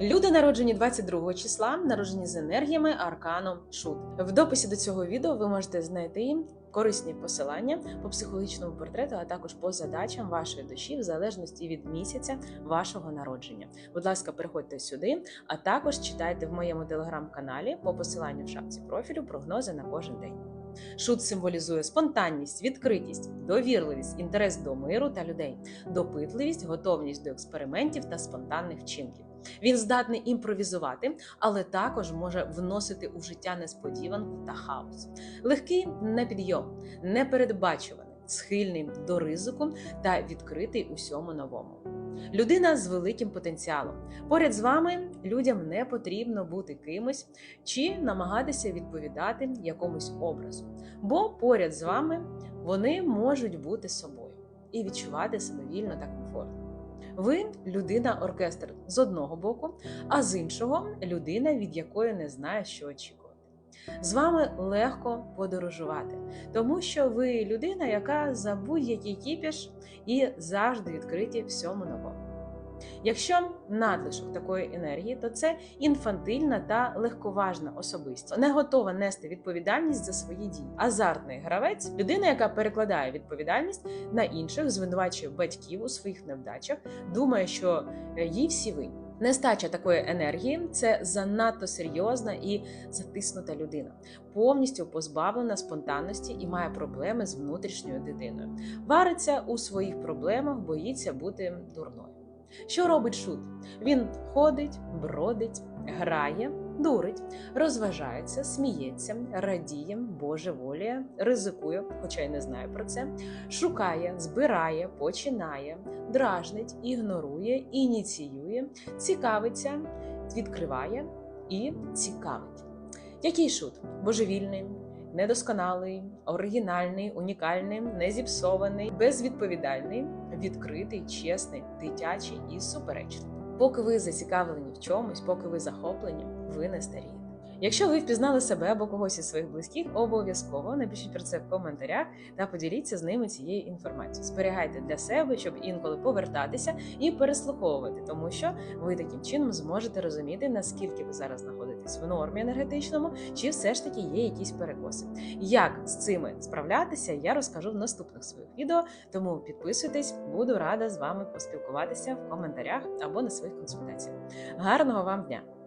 Люди народжені 22 числа, народжені з енергіями аркану Шут. В дописі до цього відео ви можете знайти корисні посилання по психологічному портрету, а також по задачам вашої душі, в залежності від місяця вашого народження. Будь ласка, переходьте сюди, а також читайте в моєму телеграм-каналі по посиланню в шапці профілю прогнози на кожен день. Шут символізує спонтанність, відкритість, довірливість, інтерес до миру та людей, допитливість, готовність до експериментів та спонтанних вчинків. Він здатний імпровізувати, але також може вносити у життя несподіванку та хаос. Легкий на підйом, непередбачуваний, схильний до ризику та відкритий усьому новому. Людина з великим потенціалом. Поряд з вами людям не потрібно бути кимось чи намагатися відповідати якомусь образу, бо поряд з вами вони можуть бути собою і відчувати себе вільно та комфортно. Ви людина-оркестр з одного боку, а з іншого людина, від якої не знає, що очікувати. З вами легко подорожувати, тому що ви людина, яка за будь-який кіпіш і завжди відкриті всьому новому. Якщо надлишок такої енергії, то це інфантильна та легковажна особистість, не готова нести відповідальність за свої дії. Азартний гравець людина, яка перекладає відповідальність на інших, звинувачує батьків у своїх невдачах, думає, що е, їй всі винні. Нестача такої енергії це занадто серйозна і затиснута людина, повністю позбавлена спонтанності і має проблеми з внутрішньою дитиною. Вариться у своїх проблемах, боїться бути дурною. Що робить шут? Він ходить, бродить, грає, дурить, розважається, сміється, радіє, божеволіє, ризикує, хоча й не знає про це, шукає, збирає, починає, дражнить, ігнорує, ініціює, цікавиться, відкриває і цікавить. Який шут? Божевільний, недосконалий, оригінальний, унікальний, незіпсований, безвідповідальний, відкритий, чесний, дитячий і суперечливий. Поки ви зацікавлені в чомусь, поки ви захоплені, ви не старієте. Якщо ви впізнали себе або когось із своїх близьких, обов'язково напишіть про це в коментарях та поділіться з ними цією інформацією. Зберігайте для себе, щоб інколи повертатися і переслуховувати, тому що ви таким чином зможете розуміти, наскільки ви зараз знаходитесь в нормі енергетичному, чи все ж таки є якісь перекоси. Як з цими справлятися, я розкажу в наступних своїх відео. Тому підписуйтесь, буду рада з вами поспілкуватися в коментарях або на своїх консультаціях. Гарного вам дня!